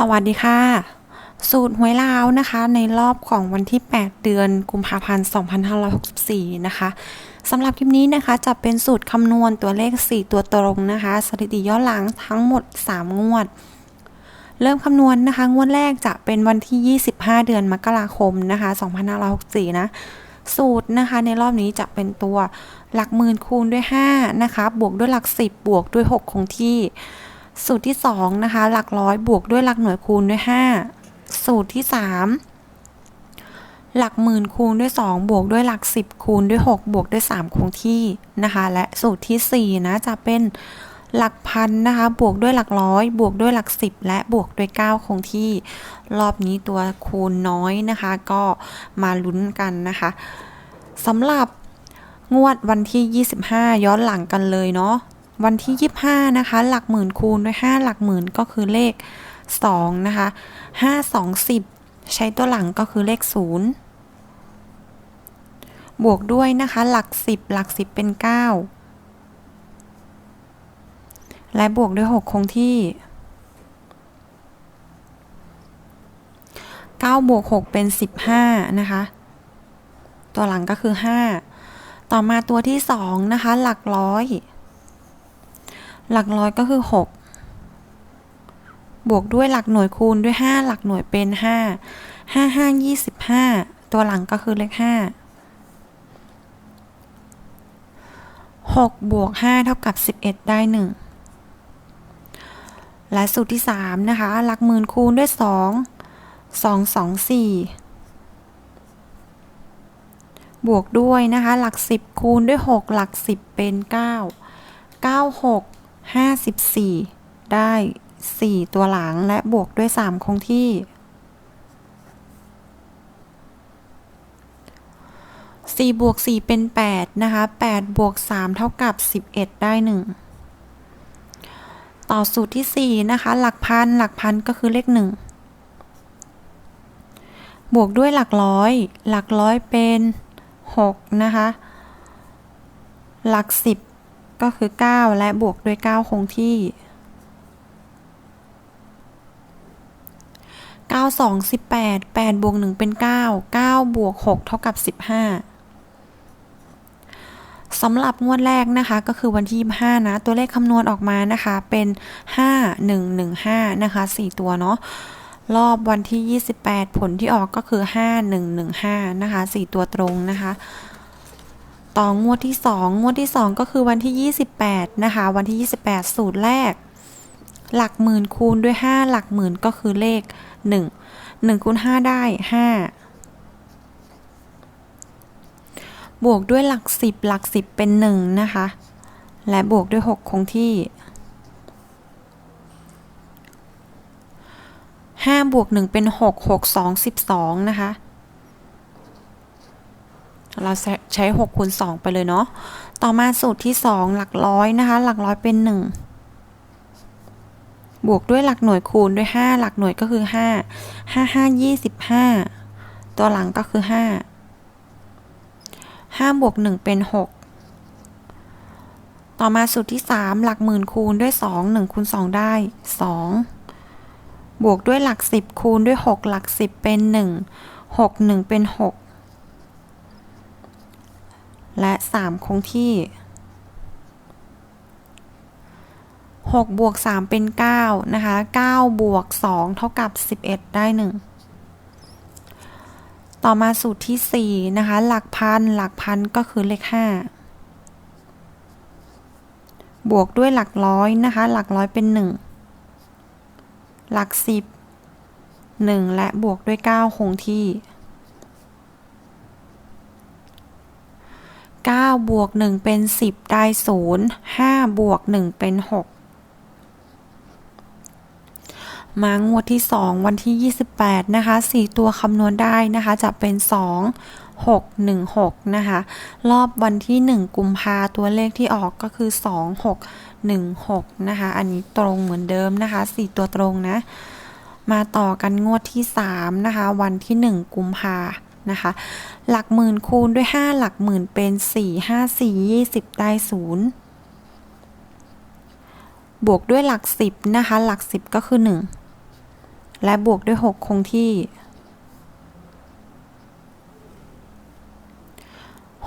สวัสดีค่ะ สูตรหวยลาวนะคะ ในรอบของวันที่ 8 เดือนกุมภาพันธ์2564 นะคะสำหรับคลิปนี้นะคะจะเป็นสูตรคำนวณตัวเลข 4 ตัวตรงนะคะ สถิติย้อนหลังทั้งหมด 3 งวด เริ่มคำนวณนะคะ งวดแรกจะเป็นวันที่ 25 เดือนมกราคมนะคะ2564 นะสูตรนะคะในรอบนี้จะเป็นตัวหลักหมื่นคูณด้วย 5 นะคะ บวกด้วยหลัก 10 บวกด้วย 6 คงที่ สูตรที่ 2 นะคะ หลักร้อยบวกด้วยหลักหน่วยคูณด้วย 5 สูตรที่ 3 หลักหมื่นคูณด้วย 2 บวกด้วยหลัก 10 คูณด้วย 6 บวกด้วย 3 คงที่นะคะ และสูตรทีสี่4นะจะเป็นหลักพันนะคะ บวกด้วยหลักร้อย บวกด้วยหลัก10และบวกด้วย 9 คงที่รอบนี้ตัวคูณน้อยนะคะ ก็มาลุ้นกันนะคะสำหรับงวดวันที่ 25 ย้อนหลังกันเลยเนาะ วันที่ 25 นะคะ หลักหมื่นคูณด้วย 5 หลักหมื่นก็คือเลข 2 นะคะ 5 2 10 ใช้ตัวหลังก็คือเลข 0 บวกด้วยนะคะ หลัก 10 หลัก 10 เป็น 9 และบวกด้วย 6 คงที่ 9 บวก 6 เป็น 15 นะคะ ตัวหลังก็คือ 5 ต่อมาตัวที่ 2 นะคะ หลักร้อย หลักร้อยก็คือ 6 บวกด้วยหลักหน่วยคูณด้วย 5 หลักหน่วยเป็น 5 5 5 25 ตัวหลังก็คือเลข 5 6 บวก 5 เท่ากับ 11 ได้ 1 และสูตรที่ 3 นะคะ หลักหมื่นคูณด้วย 2 2 2 4บวกด้วยนะคะ หลัก 10 คูณด้วย 6 หลัก 10 เป็น 9 9 6 54 ได้ 4 ตัวหลังและบวกด้วย 3 คงที่ 4 บวก 4 เป็น 8 นะคะ 8 บวก 3 เท่ากับ 11 ได้ 1 ต่อสูตรที่ 4 นะคะ หลักพัน หลักพันก็คือเลข 1 บวกด้วยหลักร้อย หลักร้อยเป็น 6 นะคะ หลัก 10 ก็คือ 9 และบวกด้วย 9 คงที่ 9 2 18 8บวก1เป็น 9 9 บวก 6 เท่ากับ 15สำหรับงวดแรกนะคะก็คือวันที่ 25 นะ ตัวเลขคำนวณออกมานะคะเป็น 5115 นะคะ 4 ตัวเนาะรอบวันที่ 28 ผลที่ออกก็คือ 5115 นะคะ 4 ตัวตรงนะคะ ต่องวดที่ 2 งวดที่ 2 ก็คือวันที่ 28 นะคะ วันที่ 28 สูตรแรก หลักหมื่นคูณด้วย 5 หลักหมื่นก็คือเลข 1 1คูณ5ได้ 5 บวกด้วยหลัก 10 หลัก 10 เป็น 1 นะคะ และบวกด้วย 6 คงที่ 5 บวก 1 เป็น 6 6 2 12 นะคะ เราใช้6คูณ2ไปเลยเนาะ ต่อมาสูตรที่ 2 หลักร้อยนะคะ หลักร้อยเป็น 1 บวกด้วยหลักหน่วยคูณด้วย 5 หลักหน่วยก็คือ 5 5 5 25 ตัวหลังก็คือ 5 5บวก1เป็น 6 ต่อมาสูตรที่ 3 หลักหมื่นคูณด้วย 2 1คูณ2ได้ 2 บวกด้วยหลัก 10 คูณด้วย 6 หลัก 10 เป็น 1 6 1 เป็น 6 และ 3 คงที่ 6 บวก 3 เป็น 9 นะคะ 9 บวก 2 เท่ากับ 11 ได้ 1 ต่อมาสูตรที่ 4 นะคะ หลักพัน หลักพันก็คือเลข 5 บวกด้วยหลักร้อยนะคะ หลักร้อยเป็น 1 หลัก 10 1 และบวกด้วย 9 คงที่ 9 บวก1เป็น10ได้0 5บวก1เป็น6มางวดที่ 2 วันที่ 28 นะคะ 4 ตัวคำนวณได้นะคะ จะเป็น 2 6 1 6 นะคะ รอบวันที่ 1 กุมภาตัวเลขที่ออกก็คือ 2 6 1 6 นะคะ อันนี้ตรงเหมือนเดิมนะคะ 4 ตัวตรงนะ มาต่อกันงวดที่ 3 นะคะ วันที่ 1 กุมภา นะคะ หลักหมื่นคูณด้วย 5 หลักหมื่นเป็น 4 5 4 20 ได้0บวกด้วยหลัก 10 นะคะ หลัก 10 ก็คือ 1 และบวกด้วย 6 คงที่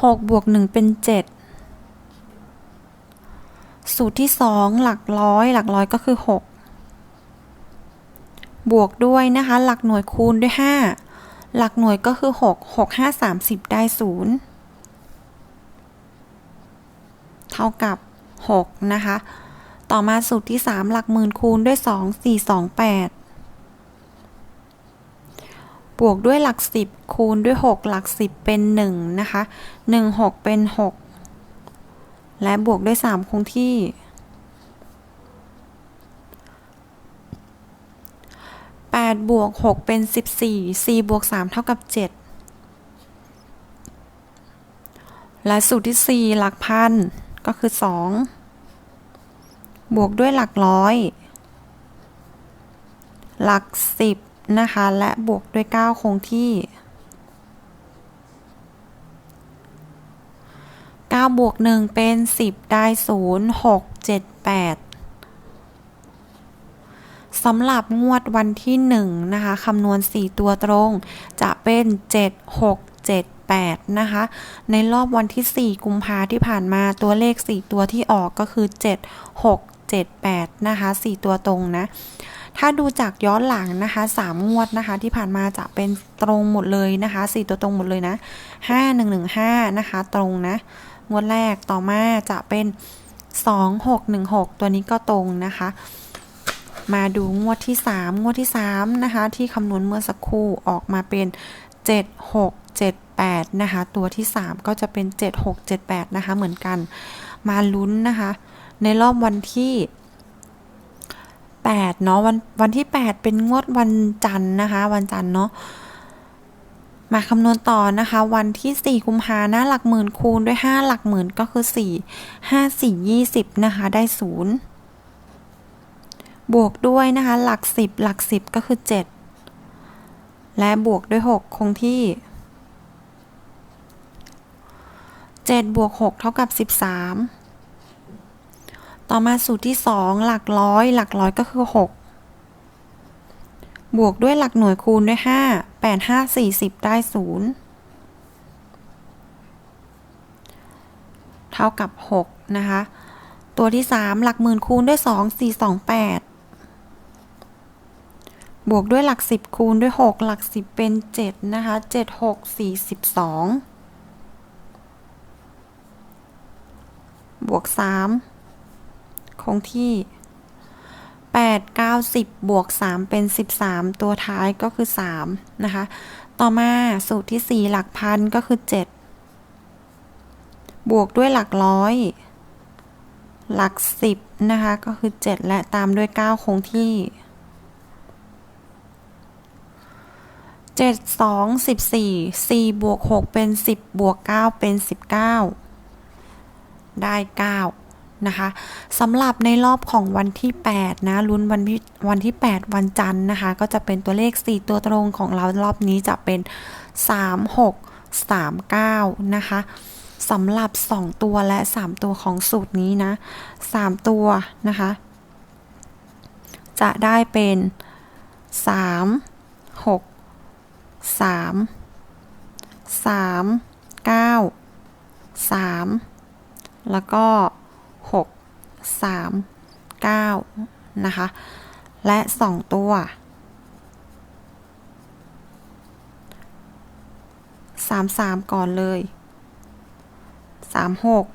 6 บวก 1 เป็น 7สูตรที่ 2 หลักร้อย หลักร้อยก็คือ 6 บวกด้วยนะคะ หลักหน่วยคูณด้วย 5 หลักหน่วยก็คือ 6 6 5 30 ได้ 0 เท่ากับ 6 นะคะ ต่อมาสูตรที่ 3 หลักหมื่นคูณด้วย 2 4 2 8 บวกด้วยหลัก 10 คูณด้วย 6 หลัก 10 เป็น 1 นะคะ 1 6 เป็น 6 และบวกด้วย 3 คงที่ 8บวก6เป็น 14 4บวก3เท่ากับ 7 และสูตรที่ 4 หลักพันก็คือ 2 บวกด้วยหลักร้อย หลัก 10 นะคะ และบวกด้วย 9 คงที่ 9 บวก 1 เป็น 10 ได้ 0 6 7 8 สำหรับงวดวันที่1นะคะคำนวณ 4 ตัวตรง จะเป็น 7 6 7 8นะคะ ในรอบวันที่ 4 กุมภาที่ผ่านมาตัวเลข 4 ตัวที่ออกก็คือ 7 6 7 8นะคะ 4 ตัวตรงนะ ถ้าดูจากย้อนหลังนะคะ 3 งวดนะคะ ที่ผ่านมาจะเป็นตรงหมดเลยนะคะ 4 ตัวตรงหมดเลยนะ 5 1 1 5 นะคะ ตรงนะ งวดแรกต่อมาจะเป็น 2 6 1 6 ตัวนี้ก็ตรงนะคะ มาดูงวดที่ 3 งวดที่ 3 นะคะ ที่คำนวณเมื่อสักครู่ออกมาเป็น 7 6 7 8 นะคะ ตัวที่ 3 ก็จะเป็น 7 6 7 8 นะคะ เหมือนกันมาลุ้นนะคะ ในรอบวันที่8เนาะวันวันที่ 8 เป็นงวดวันจันทร์นะคะ วันจันทร์เนาะมาคำนวณต่อนะคะ วันที่ 4 กุมภานะหลักหมื่นคูณด้วย 5 หลักหมื่นก็คือ 4 5 4 20 นะคะ ได้ 0 บวกด้วยนะคะ หลัก 10 หลัก 10 ก็คือ 7 และบวกด้วย 6 คงที่ 7 บวก 6 เท่ากับ 13 ต่อมาสูตรที่ 2 หลักร้อยหลักร้อยก็คือ 6 บวกด้วยหลักหน่วยคูณด้วย 5 8 5 40 ได้ 0 เท่ากับ 6 นะคะตัวที่ 3 หลักหมื่นคูณด้วย 2 4 2 8 บวกด้วยหลัก 10 คูณด้วย 6 หลัก 10 เป็น 7 นะคะ 7 6 42 บวก 3 คงที่ 8 9 10 บวก 3 เป็น 13 ตัวท้ายก็คือ 3 นะคะ ต่อมาสูตรที่ 4 หลักพันก็คือ 7 บวกด้วยหลักร้อย หลัก 10 นะคะ ก็คือ 7 และตามด้วย 9 คงที่ 7 2 14 4บวก6เป็น 10 บวก 9 เป็น 19 ได้ 9 นะคะสำหรับในรอบของวันที่ 8 นะลุ้นวันที่วันที่ 8 วันจันทร์นะคะ ก็จะเป็นตัวเลข 4 ตัวตรงของเรารอบนี้จะเป็น 3 6 3 9 นะคะสำหรับ 2 ตัวและ 3 ตัวของสูตรนี้นะ 3 ตัวนะคะ จะได้เป็น 3 6 สามสามเก้าสามแล้วก็หกสามเก้านะคะ และสองตัวสามสามก่อนเลยสามหก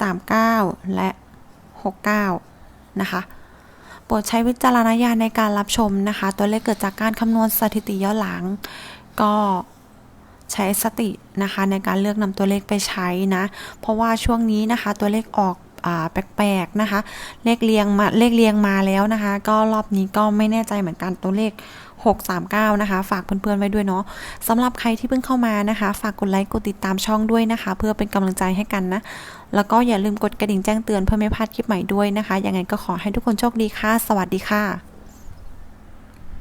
สามเก้าและหกเก้านะคะ โปรดใช้วิจารณญาณในการรับชมนะคะ ตัวเลขเกิดจากการคำนวณสถิติย้อนหลัง ก็ใช้สตินะคะในการเลือกนำตัวเลขไปใช้นะ เพราะว่าช่วงนี้นะคะ ตัวเลขออก แปลกๆนะคะ เลขเรียงมาเลขเรียงมาแล้วนะคะ ก็รอบนี้ก็ไม่แน่ใจเหมือนกันตัวเลข639 นะคะ ฝากเพื่อนๆ ไว้ด้วยเนาะสำหรับใครที่เพิ่งเข้ามานะคะ ฝากกดไลค์กดติดตามช่องด้วยนะคะ เพื่อเป็นกำลังใจให้กันนะ แล้วก็อย่าลืมกดกระดิ่งแจ้งเตือนเพื่อไม่พลาดคลิปใหม่ด้วยนะคะ ยังไงก็ขอให้ทุกคนโชคดีค่ะ สวัสดีค่ะ